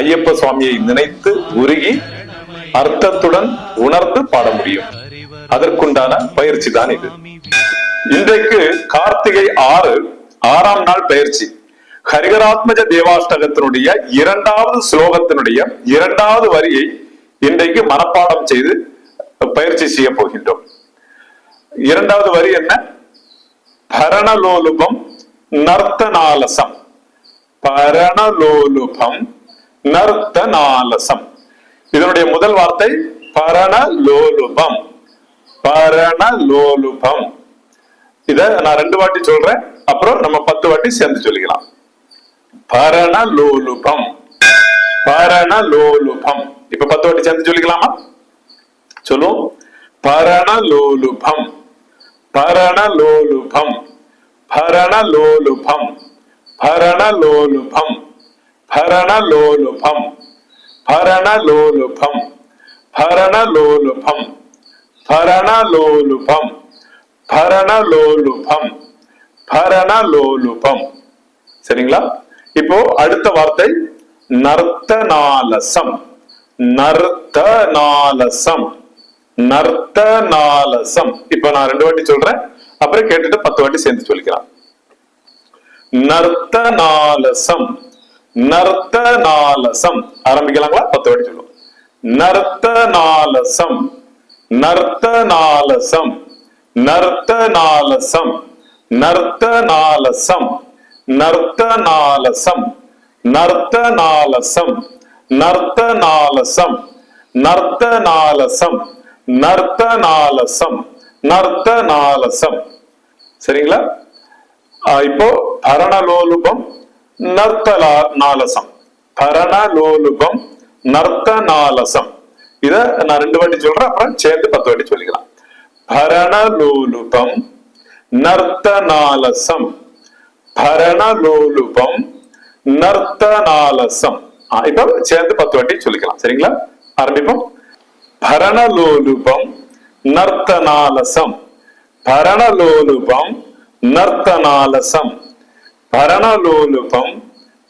ஐயப்ப சுவாமியை நினைத்து உருகி அர்த்தத்துடன் உணர்ந்து பாட முடியும். அதற்குண்டான பயிற்சி தான் இது. இன்றைக்கு கார்த்திகை ஆறு ஆறாம் நாள் பயிற்சி. ஹரிகராத்மஜ தேவாஷ்டகத்தினுடைய இரண்டாவது ஸ்லோகத்தினுடைய இரண்டாவது வரியை இன்றைக்கு மனப்பாடம் செய்து பயிற்சி செய்ய போகின்றோம். இரண்டாவது வரி என்ன? பரணலோலுபம் நர்த்தனாலசம். பரணலோலுபம் நர்த்தனாலசம். இதனுடைய முதல் வார்த்தை பரணலோலுபம். பரணலோலுபம். இத நான் ரெண்டு வாட்டி சொல்றேன். அப்புறம் நம்ம பத்து வாட்டி சேர்ந்து சொல்லிக்கலாம். பரணலோலுபம். பரணலோலுபம். இப்ப பத்து வாட்டி சேர்ந்து சொல்லிக்கலாமா? சொல்லுவோம். பரணலோலுபம். பரணலோலுபம். பரணலோலுபம். பரணலோலுபம். பரணலோலுபம். பரணலோலுபம். பரணலோலுபம். பரணலோலுபம். பரணலோலுபம். பரணலோலுபம். சரிங்களா? இப்போ அடுத்த வார்த்தை நர்த்தநாலசம் நர்த்தநாலசம் நர்த்தநாலசம் இப்ப நான் ரெண்டு வாட்டி சொல்றேன். அப்புறம் கேட்டுட்டு பத்து வாட்டி சேர்ந்து சொல்லிக்கலாம். நர்த்தநாலசம் நர்த்தநாலசம் ஆரம்பிக்கலாங்களா பத்து வாட்டி சொல்லுவோம் நர்த்தநாலசம் நர்த்தநாலசம் நர்த்தநாலசம் நர்த்தநாலசம் நர்த்தநாலசம் நர்த்தநாலசம் நர்த்தநாலசம் நர்த்தநாலசம் நர்த்தநாலசம் நர்த்தநாலசம் சரிங்களா இப்போ பரணலோலுபம் நர்த்தலா நாலசம் பரணலோலுபம் நர்த்தநாலசம் இத நான் ரெண்டு வாட்டி சொல்றேன் அப்புறம் சேர்ந்து பத்து வாட்டி சொல்லிக்கலாம் பரணலோலுபம் நர்த்தநாலசம் பரணலோலுபம் நர்த்தநாலசம் ஆ, இப்போ சேர்ந்து பத்து வாட்டி சொல்லிக்கலாம் சரிங்களா ஆரம்பிப்போம் பரணலோலுபம் நர்த்தநாலசம் பரணலோலுபம் நர்த்தனாலசம் భరణలోలుపం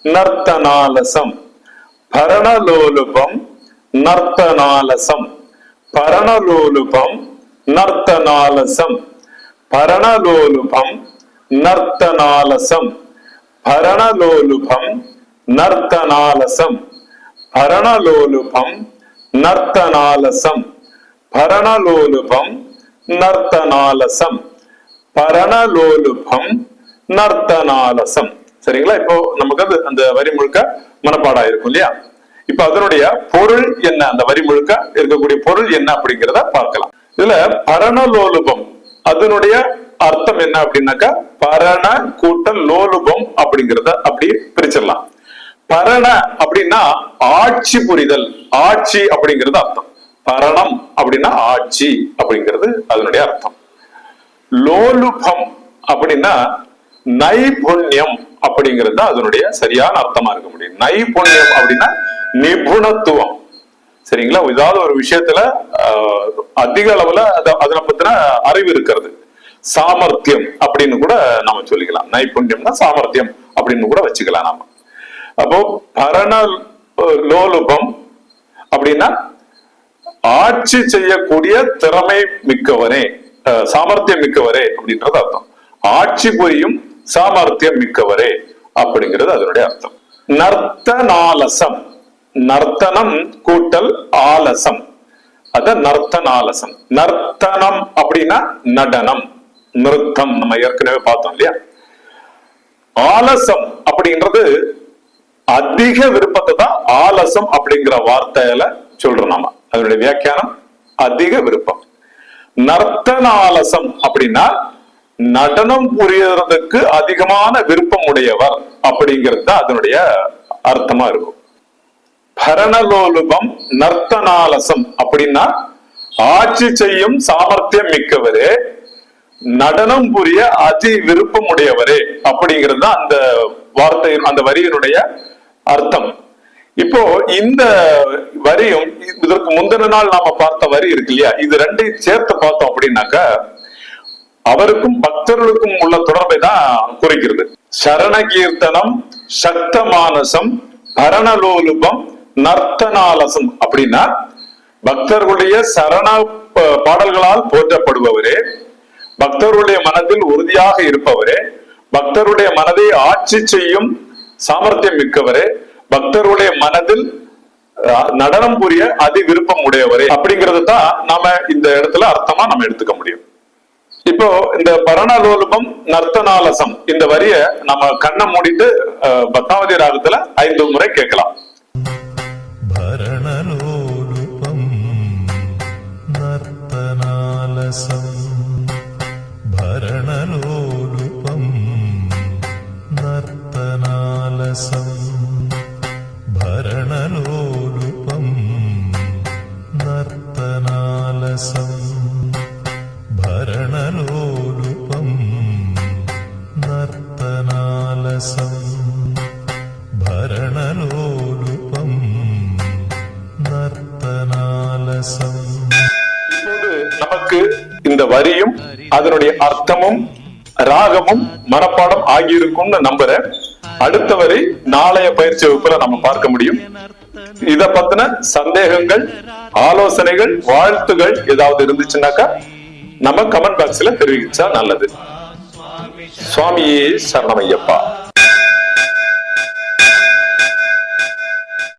నర్తనాలసం. భరణలోలుపం నర్తనాలసం. పరణలోలుపం నర్తనాలసం. పరణలోలుపం నర్తనాలసం. భరణలోలుపం నర్తనాలసం. భరణలోలుపం నర్తనాలసం. భరణలోలుపం నర్తనాలసం. పరణలోలుపం நர்த்தனாலசம். சரிங்களா? இப்போ நமக்கு அது அந்த வரி முழுக்க மனப்பாடா ஆயிருக்கும் இல்லையா? இப்ப அதனுடைய பொருள் என்ன? அந்த வரி முழுக்க இருக்கக்கூடிய பொருள் என்ன அப்படிங்கிறத பார்க்கலாம். இதுல பரணலோலுபம். அதனுடைய அர்த்தம் என்ன அப்படின்னாக்கா பரண கூட்டம் லோலுபம் அப்படிங்கிறத அப்படி பிரிச்சிடலாம். பரண அப்படின்னா ஆட்சி புரிதல். ஆட்சி அப்படிங்கிறது அர்த்தம். பரணம் அப்படின்னா ஆட்சி அப்படிங்கிறது அதனுடைய அர்த்தம். லோலுபம் அப்படின்னா நைபுண்ணியம் அப்படிங்கிறது தான் அதனுடைய சரியான அர்த்தமா இருக்க முடியும். நைபுண்ணியம் அப்படின்னா நிபுணத்துவம். சரிங்களா? ஏதாவது ஒரு விஷயத்துல ஆஹ், அதிக அளவுல அதை அதுல பத்தின அறிவு இருக்கிறது. சாமர்த்தியம் அப்படின்னு கூட நாம சொல்லிக்கலாம். நைபுண்ணியம்னா சாமர்த்தியம் அப்படின்னு கூட வச்சுக்கலாம் நாம. அப்போ பரண லோலுபம் அப்படின்னா ஆட்சி செய்யக்கூடிய திறமை மிக்கவரே சாமர்த்தியம் மிக்கவரே அப்படின்றது அர்த்தம். ஆட்சி புரியும் சாமர்த்தியம் மிக்கவரே அப்படிங்கிறது அதனுடைய அர்த்தம். நர்த்தனாலசம். நர்த்தனம் கூட்டல் ஆலசம். அத நர்த்தனாலசம். நர்த்தனம் அப்படின்னா நடனம். நிறுத்தம். நம்ம ஏற்கனவே பார்த்தோம் இல்லையா? ஆலசம் அப்படின்றது அதிக விருப்பத்தை தான் ஆலசம் அப்படிங்கிற வார்த்தையில சொல்றோம் நாம. அதனுடைய வியாக்கியானம் அதிக விருப்பம். நர்த்தனாலசம் அப்படின்னா நடனம் புரியறதுக்கு அதிகமான விருப்பம் உடையவர் அப்படிங்கிறது தான் அதனுடைய அர்த்தமா இருக்கும். பரணலோலுபம் நர்த்தனாலசம் அப்படின்னா ஆட்சி செய்யும் சாமர்த்தியம் மிக்கவரே நடனம் புரிய அதி விருப்பம் உடையவரே அப்படிங்கிறது தான் அந்த வார்த்தை அந்த வரியினுடைய அர்த்தம். இப்போ இந்த வரியும் இதற்கு முந்தின நாள் நாம பார்த்த வரி இருக்கு இல்லையா? இது ரெண்டையும் சேர்த்து பார்த்தோம் அப்படின்னாக்க அவருக்கும் பக்தர்களுக்கும் உள்ள தொடர்பை தான் குறிக்கிறது. சரண கீர்த்தனம் சக்த மானசம் பரணலோலுபம் நர்த்தனாலசம் அப்படின்னா பக்தர்களுடைய சரண பாடல்களால் போற்றப்படுபவரே பக்தருடைய மனதில் உறுதியாக இருப்பவரே பக்தருடைய மனதை ஆட்சி செய்யும் சாமர்த்தியம் மிக்கவரே பக்தருடைய மனதில் அஹ், நடனம் புரிய அதி விருப்பம் உடையவரே அப்படிங்கிறது தான் நாம இந்த இடத்துல அர்த்தமா நம்ம எடுத்துக்க முடியும். இப்போ இந்த பரணலோலுபம் நர்த்தனாலசம் இந்த வரிய நம்ம கண்ணை மூடிட்டு பத்தாவதி ராகத்துல ஐந்து முறை கேட்கலாம். பரணலோலுபம் நர்த்தனாலசம். మానసం భరణలోలుపం నర్తనాలసం நமக்கு இந்த வரியும் அதனுடைய அர்த்தமும் ராகமும் மனப்பாடம் ஆகியிருக்கும்னு நம்புறேன் அடுத்த வரை நாளைய பயிற்சி வகுப்புல நம்ம பார்க்க முடியும் இத பத்தின சந்தேகங்கள் ஆலோசனைகள் வாழ்த்துகள் ஏதாவது இருந்துச்சுன்னாக்கா நம்ம கமெண்ட் பாக்ஸ்ல தெரிவிச்சா நல்லது சுவாமியே சரணமையப்பா